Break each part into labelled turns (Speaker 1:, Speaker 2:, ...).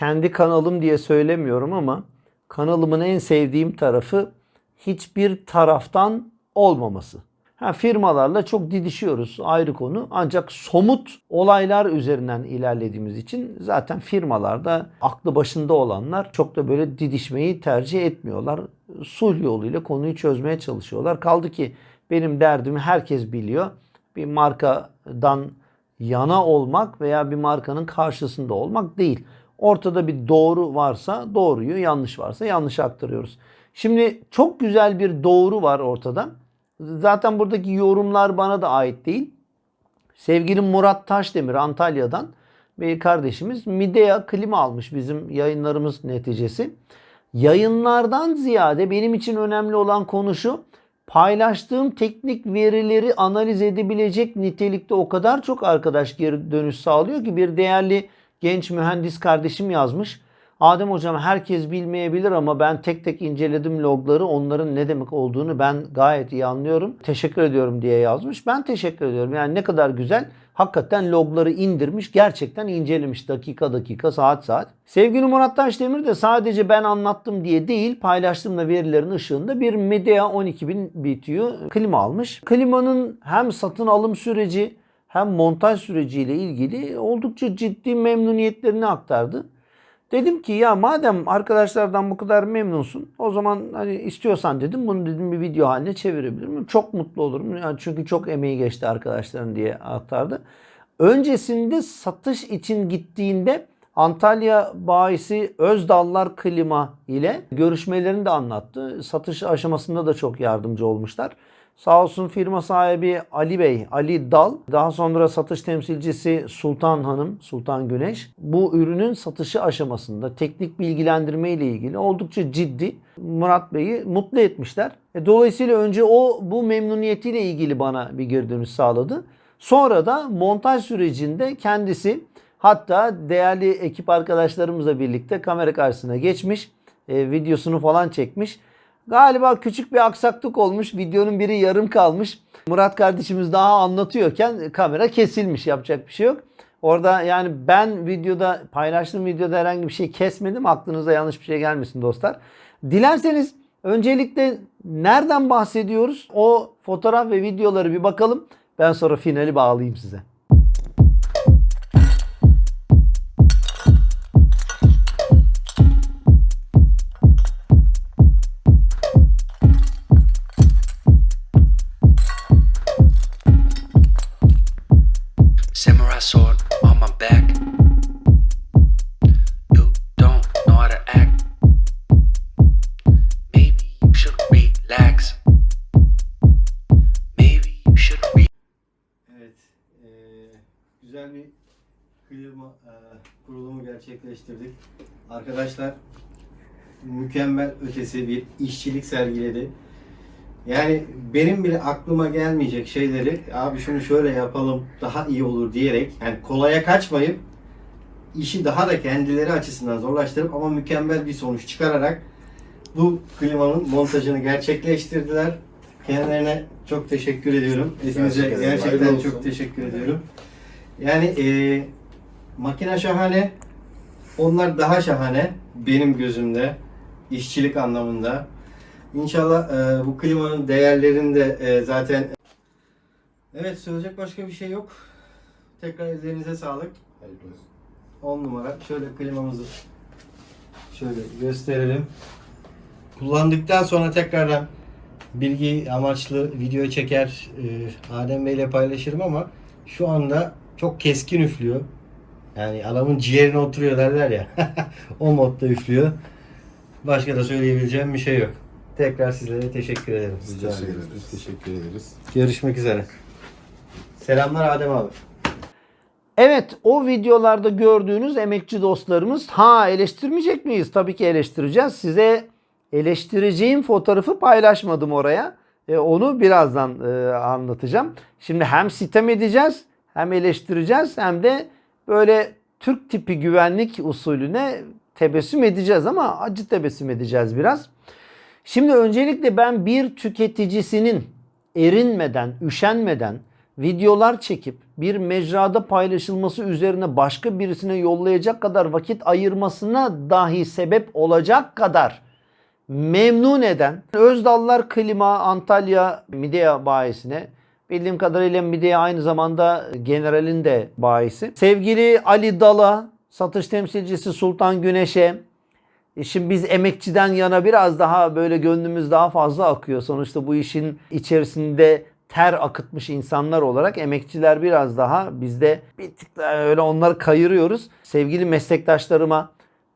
Speaker 1: kendi kanalım diye söylemiyorum ama kanalımın en sevdiğim tarafı hiçbir taraftan olmaması. Ha, firmalarla çok didişiyoruz ayrı konu. Ancak somut olaylar üzerinden ilerlediğimiz için zaten firmalarda aklı başında olanlar çok da böyle didişmeyi tercih etmiyorlar. Sulh yoluyla konuyu çözmeye çalışıyorlar. Kaldı ki benim derdimi herkes biliyor. Bir markadan yana olmak veya bir markanın karşısında olmak değil. Ortada bir doğru varsa doğruyu, yanlış varsa yanlış aktarıyoruz. Şimdi çok güzel bir doğru var ortada. Zaten buradaki yorumlar bana da ait değil. Sevgili Murat Taşdemir Antalya'dan bir kardeşimiz Midea klima almış bizim yayınlarımız neticesi. Yayınlardan ziyade benim için önemli olan konu şu. Paylaştığım teknik verileri analiz edebilecek nitelikte o kadar çok arkadaş geri dönüş sağlıyor ki bir değerli genç mühendis kardeşim yazmış. Adem hocam herkes bilmeyebilir ama ben tek tek inceledim logları. Onların ne demek olduğunu ben gayet iyi anlıyorum. Teşekkür ediyorum diye yazmış. Ben teşekkür ediyorum. Yani ne kadar güzel. Hakikaten logları indirmiş. Gerçekten incelemiş dakika dakika saat saat. Sevgili Murat Taşdemir de sadece ben anlattım diye değil paylaştığım da verilerin ışığında bir Medea 12000 BTU klima almış. Klimanın hem satın alım süreci hem montaj süreciyle ilgili oldukça ciddi memnuniyetlerini aktardı. Dedim ki ya madem arkadaşlardan bu kadar memnunsun o zaman hani istiyorsan dedim bunu dedim bir video haline çevirebilir miyim? Çok mutlu olurum. Yani çünkü çok emeği geçti arkadaşların diye aktardı. Öncesinde satış için gittiğinde Antalya bayisi Özdallar Klima ile görüşmelerini de anlattı. Satış aşamasında da çok yardımcı olmuşlar. Sağ olsun firma sahibi Ali Bey, Ali Dal, daha sonra satış temsilcisi Sultan Hanım, Sultan Güneş bu ürünün satışı aşamasında teknik bilgilendirme ile ilgili oldukça ciddi Murat Bey'i mutlu etmişler. E, Dolayısıyla önce o bu memnuniyetiyle ilgili bana bir geri dönüş sağladı. Sonra da montaj sürecinde kendisi hatta değerli ekip arkadaşlarımızla birlikte kamera karşısına geçmiş, e, videosunu falan çekmiş. Galiba küçük bir aksaklık olmuş. Videonun biri yarım kalmış. Murat kardeşimiz daha anlatıyorken kamera kesilmiş. Yapacak bir şey yok. Orada yani ben videoda paylaştığım videoda herhangi bir şey kesmedim. Aklınıza yanlış bir şey gelmesin dostlar. Dilerseniz öncelikle nereden bahsediyoruz? O fotoğraf ve videoları bir bakalım. Ben sonra finali bağlayayım size.
Speaker 2: Sword on my back. You don't know how to act. Maybe you should relax. Maybe you should re-
Speaker 3: Evet, eee, güzel bir klima eee, kurulumu gerçekleştirdik. Arkadaşlar mükemmel ötesi bir işçilik sergiledi. Yani benim bile aklıma gelmeyecek şeyleri abi şunu şöyle yapalım daha iyi olur diyerek yani kolaya kaçmayıp işi daha da kendileri açısından zorlaştırıp ama mükemmel bir sonuç çıkararak bu klimanın montajını gerçekleştirdiler. Kendilerine çok teşekkür ediyorum. Hepinize Gerçekten
Speaker 4: olsun.
Speaker 3: çok teşekkür ediyorum. Yani e, makine şahane. Onlar daha şahane benim gözümde işçilik anlamında. İnşallah e, bu klimanın değerlerini de e, zaten Evet söyleyecek başka bir şey yok. Tekrar ellerinize sağlık.
Speaker 4: Hayırlı olsun.
Speaker 3: 10 numara. Şöyle klimamızı şöyle gösterelim. Kullandıktan sonra tekrardan bilgi amaçlı video çeker e, Adem Bey ile paylaşırım ama şu anda çok keskin üflüyor. Yani adamın ciğerine oturuyor derler ya. o modda üflüyor. Başka da söyleyebileceğim bir şey yok. Tekrar sizlere teşekkür ederim.
Speaker 4: Biz
Speaker 3: Rica
Speaker 4: teşekkür
Speaker 3: ederim.
Speaker 4: ederiz. Teşekkür ederiz.
Speaker 3: Görüşmek üzere. Selamlar Adem abi.
Speaker 1: Evet o videolarda gördüğünüz emekçi dostlarımız ha eleştirmeyecek miyiz? Tabii ki eleştireceğiz. Size eleştireceğim fotoğrafı paylaşmadım oraya. E, onu birazdan e, anlatacağım. Şimdi hem sitem edeceğiz hem eleştireceğiz hem de böyle Türk tipi güvenlik usulüne tebessüm edeceğiz ama acı tebessüm edeceğiz biraz. Şimdi öncelikle ben bir tüketicisinin erinmeden, üşenmeden videolar çekip bir mecrada paylaşılması üzerine başka birisine yollayacak kadar vakit ayırmasına dahi sebep olacak kadar memnun eden Özdallar Klima Antalya Midea bayisine bildiğim kadarıyla Midea aynı zamanda generalin de bayisi. Sevgili Ali Dala satış temsilcisi Sultan Güneş'e e Şimdi biz emekçiden yana biraz daha böyle gönlümüz daha fazla akıyor. Sonuçta bu işin içerisinde ter akıtmış insanlar olarak emekçiler biraz daha bizde bir tık daha öyle onları kayırıyoruz. Sevgili meslektaşlarıma,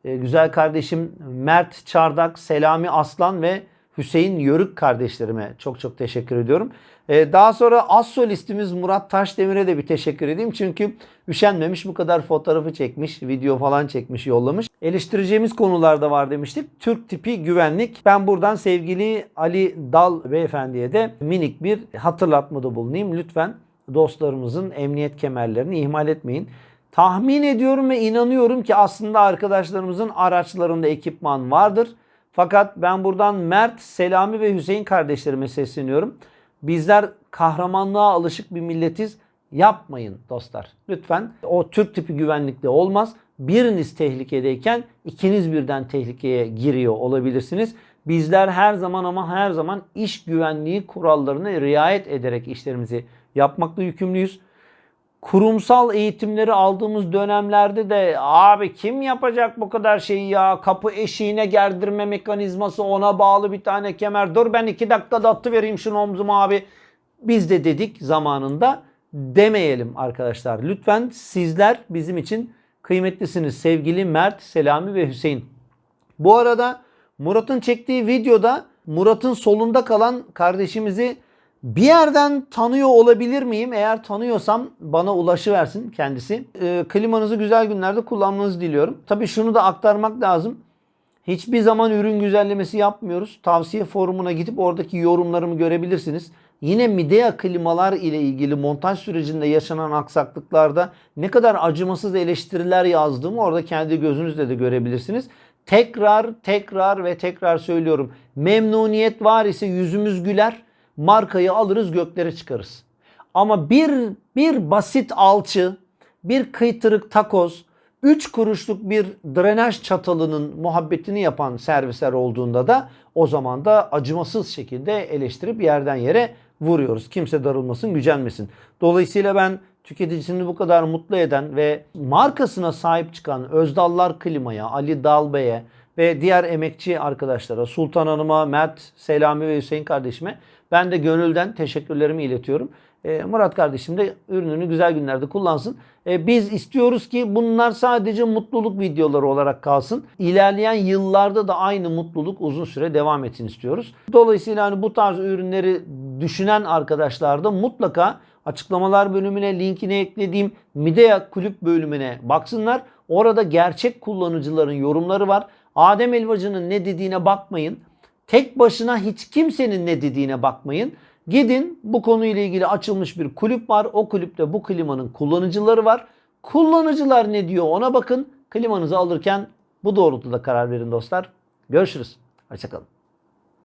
Speaker 1: e, güzel kardeşim Mert Çardak, Selami Aslan ve Hüseyin Yörük kardeşlerime çok çok teşekkür ediyorum. E, Daha sonra az solistimiz Murat Taşdemir'e de bir teşekkür edeyim. Çünkü üşenmemiş bu kadar fotoğrafı çekmiş, video falan çekmiş, yollamış. Eleştireceğimiz konular da var demiştik. Türk tipi güvenlik. Ben buradan sevgili Ali Dal beyefendiye de minik bir hatırlatmada bulunayım. Lütfen dostlarımızın emniyet kemerlerini ihmal etmeyin. Tahmin ediyorum ve inanıyorum ki aslında arkadaşlarımızın araçlarında ekipman vardır. Fakat ben buradan Mert, Selami ve Hüseyin kardeşlerime sesleniyorum. Bizler kahramanlığa alışık bir milletiz. Yapmayın dostlar. Lütfen o Türk tipi güvenlikte olmaz. Biriniz tehlikedeyken ikiniz birden tehlikeye giriyor olabilirsiniz. Bizler her zaman ama her zaman iş güvenliği kurallarına riayet ederek işlerimizi yapmakla yükümlüyüz kurumsal eğitimleri aldığımız dönemlerde de abi kim yapacak bu kadar şeyi ya? Kapı eşiğine gerdirme mekanizması ona bağlı bir tane kemer. Dur ben iki dakikada attı vereyim şunu omzuma abi. Biz de dedik zamanında. Demeyelim arkadaşlar. Lütfen sizler bizim için kıymetlisiniz sevgili Mert, Selami ve Hüseyin. Bu arada Murat'ın çektiği videoda Murat'ın solunda kalan kardeşimizi bir yerden tanıyor olabilir miyim? Eğer tanıyorsam bana ulaşıversin kendisi. Ee, klimanızı güzel günlerde kullanmanızı diliyorum. Tabii şunu da aktarmak lazım. Hiçbir zaman ürün güzellemesi yapmıyoruz. Tavsiye forumuna gidip oradaki yorumlarımı görebilirsiniz. Yine Midea klimalar ile ilgili montaj sürecinde yaşanan aksaklıklarda ne kadar acımasız eleştiriler yazdığımı orada kendi gözünüzle de görebilirsiniz. Tekrar tekrar ve tekrar söylüyorum. Memnuniyet var ise yüzümüz güler. Markayı alırız göklere çıkarız. Ama bir, bir basit alçı, bir kıytırık takoz, 3 kuruşluk bir drenaj çatalının muhabbetini yapan servisler olduğunda da o zaman da acımasız şekilde eleştirip yerden yere vuruyoruz. Kimse darılmasın, gücenmesin. Dolayısıyla ben tüketicisini bu kadar mutlu eden ve markasına sahip çıkan Özdallar Klima'ya, Ali Dalbey'e ve diğer emekçi arkadaşlara, Sultan Hanım'a, Mert, Selami ve Hüseyin kardeşime ben de gönülden teşekkürlerimi iletiyorum. E, Murat kardeşim de ürününü güzel günlerde kullansın. E, biz istiyoruz ki bunlar sadece mutluluk videoları olarak kalsın. İlerleyen yıllarda da aynı mutluluk uzun süre devam etsin istiyoruz. Dolayısıyla hani bu tarz ürünleri düşünen arkadaşlar da mutlaka açıklamalar bölümüne linkini eklediğim Midea kulüp bölümüne baksınlar. Orada gerçek kullanıcıların yorumları var. Adem Elvacı'nın ne dediğine bakmayın. Tek başına hiç kimsenin ne dediğine bakmayın. Gidin bu konuyla ilgili açılmış bir kulüp var. O kulüpte bu klimanın kullanıcıları var. Kullanıcılar ne diyor ona bakın. Klimanızı alırken bu doğrultuda karar verin dostlar. Görüşürüz. Hoşçakalın.